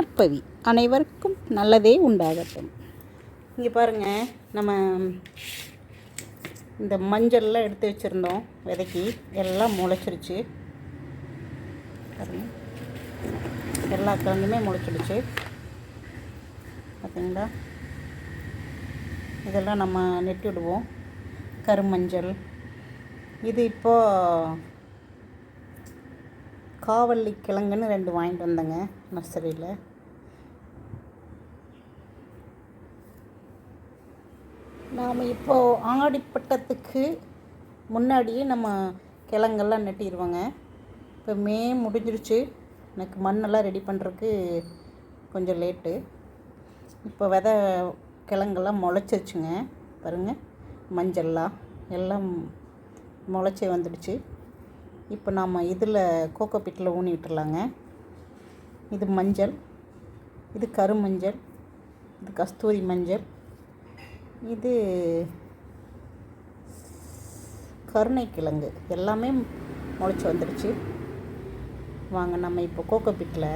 நற்பவி அனைவருக்கும் நல்லதே உண்டாகட்டும். இங்கே பாருங்கள் நம்ம இந்த மஞ்சள்லாம் எடுத்து வச்சுருந்தோம் விதைக்கி. எல்லாம் முளைச்சிருச்சு. பாருங்க. எல்லா கிழங்குமே முளைச்சிடுச்சு. பார்த்தீங்களா இதெல்லாம் நம்ம நெட்டி விடுவோம். கருமஞ்சள். இது இப்போ காவல்லி கிழங்குன்னு ரெண்டு வாங்கிட்டு வந்தேங்க நர்சரியில். நாம் இப்போது ஆடிப்பட்டத்துக்கு முன்னாடியே நம்ம கிழங்கெல்லாம் நட்டிடுவோங்க இப்போ மே முடிஞ்சிருச்சு. எனக்கு மண்ணெல்லாம் ரெடி பண்ணுறதுக்கு கொஞ்சம் லேட்டு. இப்போ விதை கிழங்கெல்லாம் முளைச்சிருச்சுங்க. பாருங்கள் மஞ்சள்லாம் எல்லாம் முளைச்சி வந்துடுச்சு. இப்போ நாம் இதில் கோகோ பிட்டில் ஊனி விட்டுறலாங்க இது மஞ்சள் இது கருமஞ்சள் இது கஸ்தூரி மஞ்சள் இது கருணைக்கிழங்கு. எல்லாமே முளைச்சி வந்துடுச்சு வாங்க நம்ம இப்போ கோகோ பிட்டில்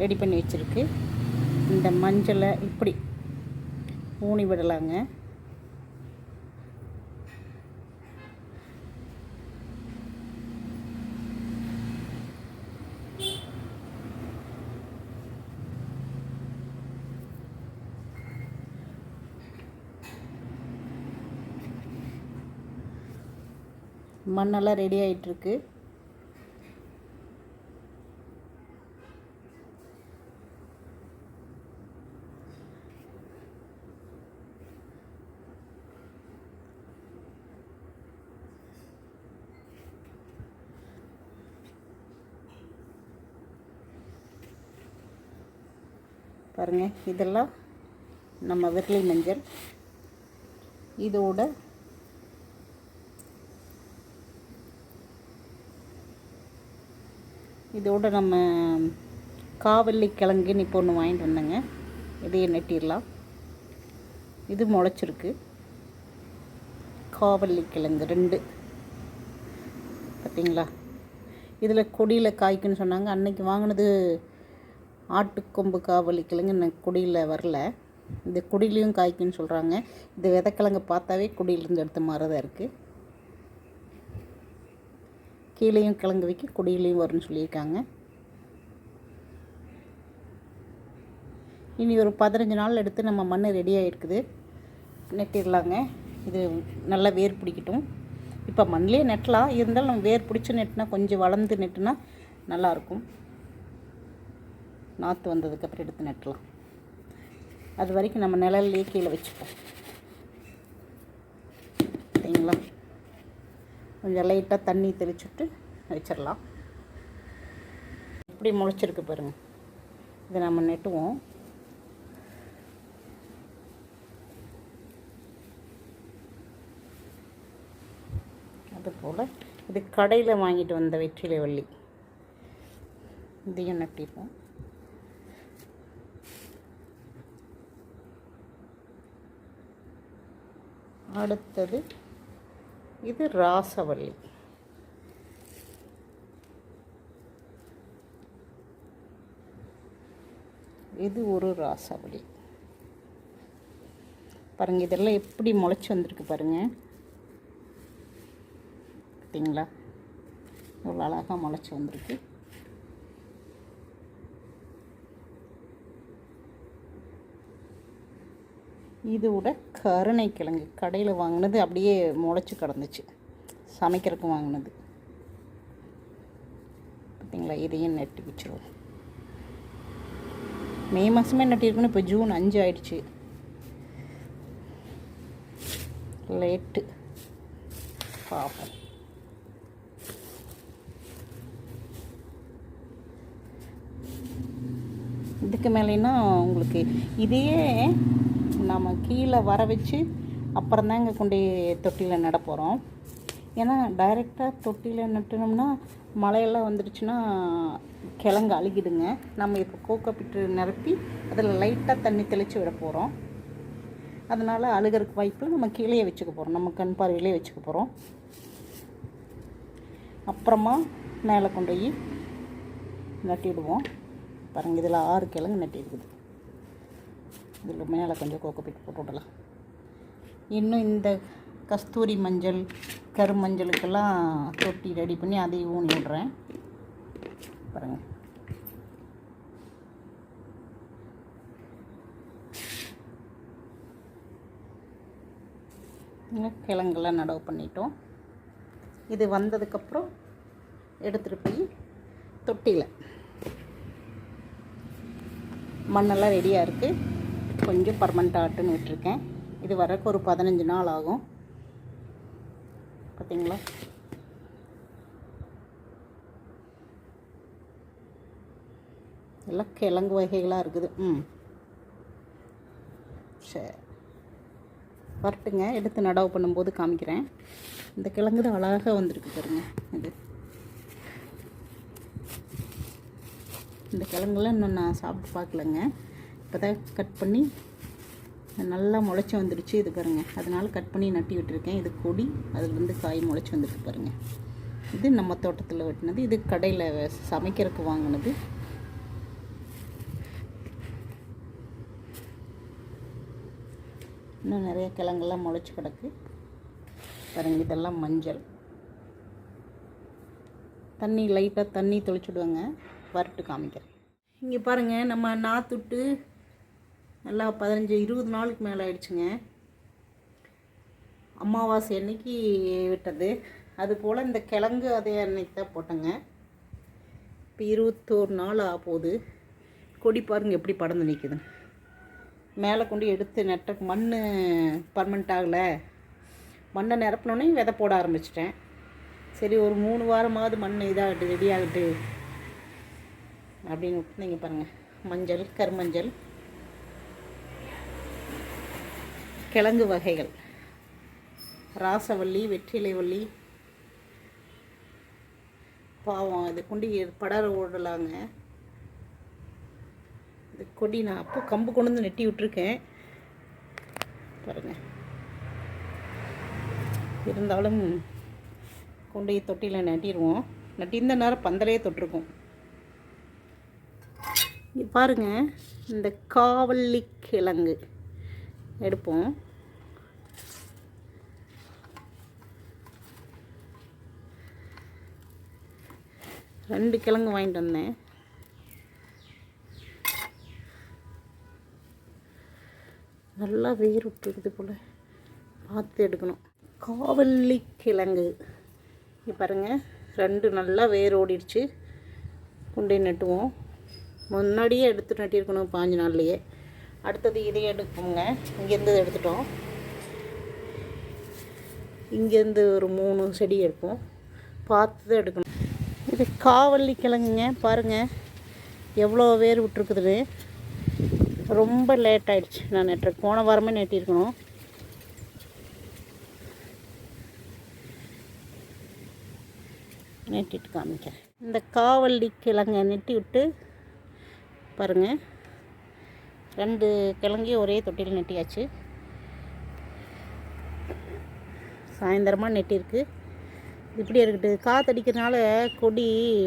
ரெடி பண்ணி வச்சுருக்கு. இந்த மஞ்சளை இப்படி ஊனி விடலாங்க. மண்ணெல்லாம் ரெடி ஆகிட்டுருக்கு பாருங்கள் இதெல்லாம் நம்ம விரலி மஞ்சள். இதோட இதோட நம்ம காவல்லி கிழங்குன்னு இப்போ ஒன்று வாங்கிட்டு வந்தேங்க. இதையே நெட்டிடலாம். இது முளைச்சிருக்கு. காவல்லி கிழங்கு ரெண்டு. பார்த்தீங்களா இதில் கொடியில் காய்க்குன்னு சொன்னாங்க. அன்னைக்கு வாங்கினது ஆட்டுக்கொம்பு காவலி கிழங்கு. இன்னும் கொடியில் வரல. இந்த கொடியிலையும் காய்க்குன்னு சொல்கிறாங்க இந்த விதைக்கிழங்கு பார்த்தாவே குடியிலேருந்து எடுத்த மாதிரி தான் இருக்குது கீழேயும் கிழங்கு வைக்க கொடியிலையும் வரும்னு சொல்லியிருக்காங்க. இனி ஒரு பதினஞ்சு நாள் எடுத்து நம்ம மண் ரெடி ஆகிருக்குது நெட்டிடலாங்க. இது நல்லா வேர் பிடிக்கட்டும். இப்போ மண்ணிலே நெட்டலாம். இருந்தாலும் நம்ம வேர் பிடிச்சி நெட்டினா கொஞ்சம் வளர்ந்து நெட்டுனா நல்லாயிருக்கும். நாற்று வந்ததுக்கப்புறம் எடுத்து நெட்டலாம். அது வரைக்கும் நம்ம நிழல்லையே கீழே வச்சுப்போம். கொஞ்சம் லைட்டாக தண்ணி தெளிச்சுட்டு வச்சிடலாம். இப்படி முளைச்சிருக்கு பாருங்கள் இதை நம்ம நெட்டுவோம். அதுபோல் இது கடையில் வாங்கிட்டு வந்த வெற்றிலை வள்ளி. இதையும் நட்டிப்போம். அடுத்தது இது ராசவள்ளி இது ஒரு ராசவள்ளி பாருங்க இதெல்லாம் எப்படி முளைச்சி வந்திருக்கு பாருங்க. பார்த்தீங்களா இவ்வளோ அழகாக முளைச்சி வந்திருக்கு. இதோட கருணைக்கிழங்கு கடையில் வாங்கினது அப்படியே முளைச்சி கிடந்துச்சு. சமைக்கிறதுக்கு வாங்கினது. பார்த்தீங்களா இதையும் நட்டு வச்சிருவோம். மே மாதமே நட்டிருக்கணும். இப்போ ஜூன் அஞ்சு ஆயிடுச்சு. லேட்டு. பார்ப்போம் இதுக்கு மேலேன்னா உங்களுக்கு இதையே நம்ம கீழே வர வச்சு அப்புறம் தாங்க கொண்டு தொட்டியில் நட போகிறோம் ஏன்னா டைரெக்டாக தொட்டியில் நட்டுனோம்னா மழையெல்லாம் வந்துடுச்சுன்னா கிழங்கு அழுகிடுங்க. நம்ம இப்போ கோக்கப்பிட்டு நிரப்பி அதில் லைட்டாக தண்ணி தெளித்து விட போகிறோம் அதனால் அழுகிறதுக்கு வாய்ப்பில் நம்ம கீழே வச்சுக்க போகிறோம் நம்ம கண் பார்வையிலே வச்சுக்க போகிறோம் அப்புறமா மேலே கொண்டு போய் நட்டிடுவோம். பாருங்கள் இதில் ஆறு கிழங்கு நட்டி இருக்குது இதில் மேலே கொஞ்சம் கோகோபிட் போட்டு விடலாம். இன்னும் இந்த கஸ்தூரி மஞ்சள் கருமஞ்சளுக்கெல்லாம் தொட்டி ரெடி பண்ணி அதையும் ஊனி விட்றேன். பாருங்கள் கிழங்கெல்லாம் நடவு பண்ணிட்டோம். இது வந்ததுக்கப்புறம் எடுத்துகிட்டு போய் தொட்டியில். மண்ணெல்லாம் ரெடியாக இருக்குது கொஞ்சம் பர்மனெண்ட் ஆட்டுன்னு விட்டுருக்கேன். இது வரக்கு ஒரு பதினஞ்சு நாள் ஆகும். பார்த்தீங்களா எல்லாம் கிழங்கு வகைகளாக இருக்குது. ம். சரி வரட்டுங்க. எடுத்து நடவு பண்ணும்போது காமிக்கிறேன். இந்த கிழங்கு தான் அழகாக வந்திருக்கு பாருங்க. இது. இந்த கிழங்குலாம் இன்னும் நான் சாப்பிட்டு பார்க்கலங்க. இப்போ தான் கட் பண்ணி நல்லா முளைச்சி வந்துடுச்சு இது பாருங்கள் அதனால் கட் பண்ணி நட்டி விட்டுருக்கேன். இது கொடி அதுலேருந்து காய் முளைச்சி வந்துருக்கு பாருங்கள் இது நம்ம தோட்டத்தில் வெட்டினது. இது கடையில் சமைக்கிறதுக்கு வாங்கினது. இன்னும் நிறைய கிழங்கெல்லாம் முளைச்சி கிடக்கு. பாருங்க இதெல்லாம் மஞ்சள். தண்ணி லைட்டாக தண்ணி தொளிச்சுடுவாங்க. வரட்டு காமிக்கிறேன். இங்கே பாருங்கள் நம்ம நாத்துட்டு நல்லா பதினஞ்சு இருபது நாளுக்கு மேலே ஆயிடுச்சுங்க. அமாவாசை அன்னைக்கு விட்டது. அதுபோல் இந்த கிழங்கு அதே அன்னைக்கு தான் போட்டேங்க. இப்போ இருபத்தோரு நாள் ஆக போகுது. கொடி பாருங்க எப்படி படந்து நிற்குது மேலே கொண்டு எடுத்து நெட்ட மண் பர்மனெண்ட் ஆகலை. மண்ணை நிரப்பினோடனே விதை போட ஆரம்பிச்சிட்டேன். சரி ஒரு மூணு வாரமாவது மண் இதாகட்டு ரெடி ஆகட்டு அப்படின்னு விட்டு நீங்கள் பாருங்கள் மஞ்சள் கருமஞ்சள். கிழங்கு வகைகள். ராசவள்ளி வெற்றிலைவள்ளி பாவம் இது கொண்டு படர ஓடலாங்க. இது கொடி நான் அப்போ கம்பு கொண்டு வந்து நெட்டி விட்டுருக்கேன். பாருங்கள் இருந்தாலும் கொண்டு போய் தொட்டியில் நட்டிடுவோம் நட்டி இந்த நேரம் பந்தலையே தொட்டிருக்கோம். பாருங்கள் இந்த காவல்லி கிழங்கு எடுப்போம். ரெண்டு கிழங்கு வாங்கிட்டு வந்தேன். நல்லா வேர் விட்டுருக்குது போல். பார்த்து எடுக்கணும். காவல்லி கிழங்கு. பாருங்கள் ரெண்டு நல்லா வேர் ஓடிடுச்சு. கொண்டு நட்டுவோம். முன்னாடியே எடுத்து நட்டியிருக்கணும் பாஞ்சு நாள்லையே. அடுத்தது இதையே எடுப்போங்க இங்கேருந்து எடுத்துட்டோம். இங்கேருந்து ஒரு மூணு செடி எடுப்போம். பார்த்து தான் எடுக்கணும். இது காவல்லி கிழங்குங்க பாருங்கள் எவ்வளோ வேர் விட்டுருக்குதுன்னு. ரொம்ப லேட் ஆகிடுச்சு நான் நெட்டு போன வாரமே நெட்டியிருக்கணும் நெட்டிட்டு காமிக்கிறேன். இந்த காவல்லி கிழங்கை நெட்டி விட்டு பாருங்கள் ரெண்டு கிழங்கையும் ஒரே தொட்டியில் நெட்டியாச்சு. சாயந்தரமாக நெட்டியிருக்கு இப்படியே இருக்கட்டு. காற்றடிக்கிறதுனால கொடி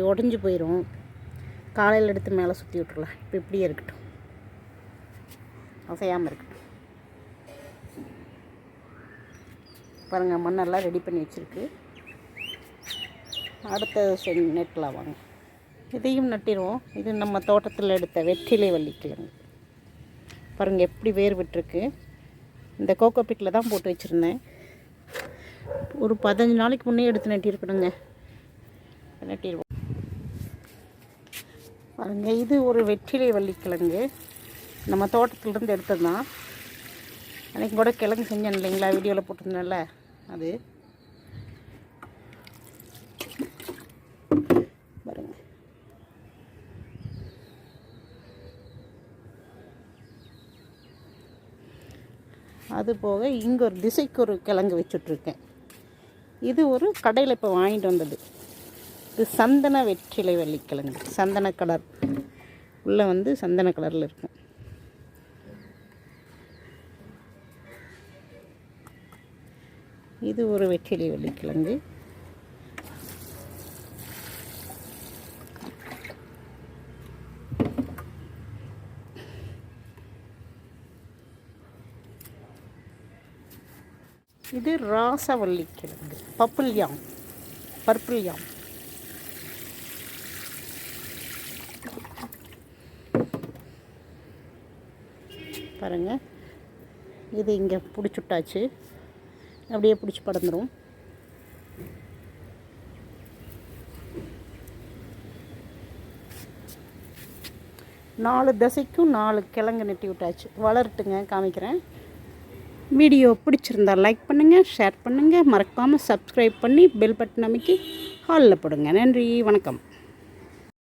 உடஞ்சி போயிடும் காலையில் எடுத்து மேலே சுற்றி விட்டுருலாம் இப்போ இப்படியே இருக்கட்டும். அசையாமல் இருக்கட்டும். பாருங்கள் மண்ணெல்லாம் ரெடி பண்ணி வச்சுருக்கு. அடுத்த செடி நெட்டில் வாங்க. இதையும் நட்டிடுவோம் இது நம்ம தோட்டத்தில் எடுத்த வெற்றிலை வள்ளிக்கிழங்கு. பாருங்கள் எப்படி வேர் விட்டுருக்கு இந்த கோகோ பிட்டில் தான் போட்டு வச்சுருந்தேன். ஒரு பதினஞ்சு நாளைக்கு முன்னே எடுத்து நட்டியிருக்கணுங்க. நட்டிடுவோம் பாருங்க இது ஒரு வெற்றிலை வள்ளிக்கிழங்கு. நம்ம தோட்டத்துலேருந்து எடுத்தது தான் அன்றைக்கி கூட கிழங்கு செஞ்சேன் இல்லைங்களா? வீடியோவில் போட்டிருந்தேன்ல அது. பாருங்க. அது போக இங்கே ஒரு திசைக்கு ஒரு கிழங்கு வச்சுட்ருக்கேன் இது ஒரு கடையில் இப்போ வாங்கிட்டு வந்தது. இது சந்தன வெற்றிலை வள்ளிக்கிழங்கு. சந்தன கலர். உள்ளே வந்து சந்தன கலரில் இருக்கும். இது ஒரு வெற்றிலை வள்ளிக்கிழங்கு. இது ராசவள்ளி கிழங்கு. பப்புள் யாம். பர்பிள் யாம். பாருங்கள் இது இங்கே பிடிச்சுட்டாச்சு. அப்படியே பிடிச்சி படந்துடும் நாலு தசைக்கும் நாலு கிழங்கு நெட்டி விட்டாச்சு. வளரட்டுங்க காமிக்கிறேன். வீடியோ பிடிச்சிருந்தா லைக் பண்ணுங்கள் ஷேர் பண்ணுங்கள் மறக்காமல் சப்ஸ்கிரைப் பண்ணி பெல் பட்டன் அமைக்கி ஹாலில் போடுங்க. நன்றி வணக்கம்.